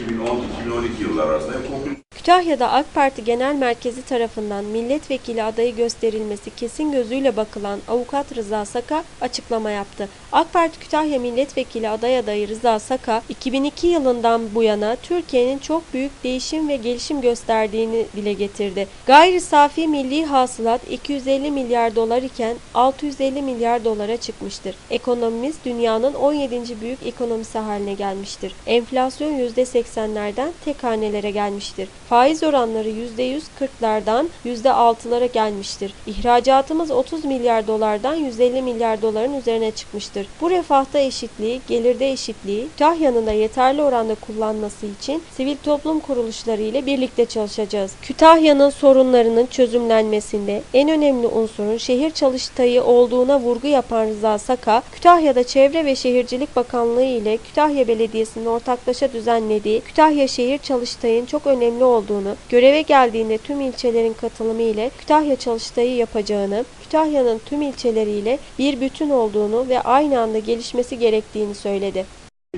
2010-2012 yılları arasında okul Kütahya'da AK Parti Genel Merkezi tarafından milletvekili adayı gösterilmesi kesin gözüyle bakılan avukat Rıza Saka açıklama yaptı. AK Parti Kütahya Milletvekili aday adayı Rıza Saka, 2002 yılından bu yana Türkiye'nin çok büyük değişim ve gelişim gösterdiğini dile getirdi. Gayri safi milli hasılat 250 milyar dolar iken 650 milyar dolara çıkmıştır. Ekonomimiz dünyanın 17. büyük ekonomisi haline gelmiştir. Enflasyon %80'lerden tek hanelere gelmiştir. Faiz oranları %140'lardan %6'lara gelmiştir. İhracatımız 30 milyar dolardan 150 milyar doların üzerine çıkmıştır. Bu refahta eşitliği, gelirde eşitliği, Kütahya'nın da yeterli oranda kullanması için sivil toplum kuruluşları ile birlikte çalışacağız. Kütahya'nın sorunlarının çözümlenmesinde en önemli unsurun şehir çalıştayı olduğuna vurgu yapan Rıza Saka, Kütahya'da Çevre ve Şehircilik Bakanlığı ile Kütahya Belediyesi'nin ortaklaşa düzenlediği Kütahya Şehir Çalıştayı'nın çok önemli olduğunu, göreve geldiğinde tüm ilçelerin katılımı ile Kütahya Çalıştayı yapacağını, Kütahya'nın tüm ilçeleriyle bir bütün olduğunu ve aynı anda gelişmesi gerektiğini söyledi.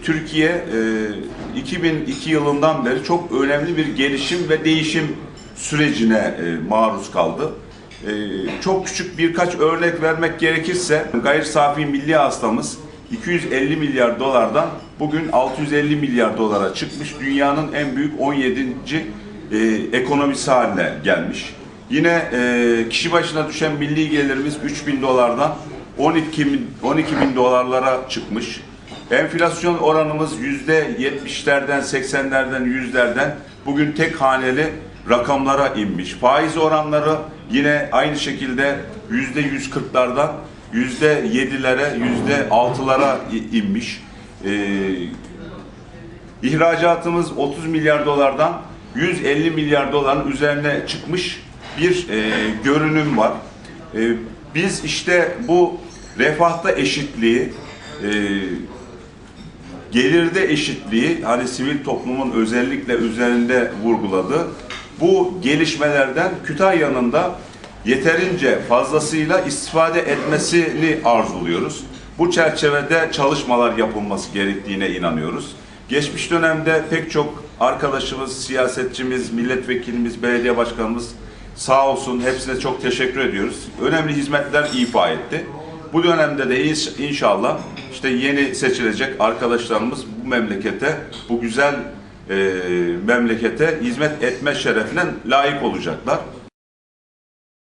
Türkiye e, 2002 yılından beri çok önemli bir gelişim ve değişim sürecine e, maruz kaldı. E, çok küçük birkaç örnek vermek gerekirse gayri safi milli hasılamız 250 milyar dolardan bugün 650 milyar dolara çıkmış. Dünyanın en büyük 17. e, ekonomisi haline gelmiş. Yine e, kişi başına düşen milli gelirimiz 3000 dolardan 12 bin, 12 bin dolarlara çıkmış. Enflasyon oranımız yüzde 70'lerden, 80'lerden, yüzlerden bugün tek haneli rakamlara inmiş. Faiz oranları yine aynı şekilde yüzde 140'lardan yüzde 7'lere, yüzde 6'lara inmiş. Ee, İhracatımız 30 milyar dolardan 150 milyar doların üzerine çıkmış bir e, görünüm var. E, biz işte bu refahta eşitliği, e, gelirde eşitliği, hani sivil toplumun özellikle üzerinde vurguladı. Bu gelişmelerden Kütahya'nın da yeterince fazlasıyla istifade etmesini arzuluyoruz. Bu çerçevede çalışmalar yapılması gerektiğine inanıyoruz. Geçmiş dönemde pek çok arkadaşımız, siyasetçimiz, milletvekilimiz, belediye başkanımız sağ olsun hepsine çok teşekkür ediyoruz. Önemli hizmetler ifa etti. Bu dönemde de inş- inşallah işte yeni seçilecek arkadaşlarımız bu memlekete, bu güzel e, memlekete hizmet etme şerefine layık olacaklar.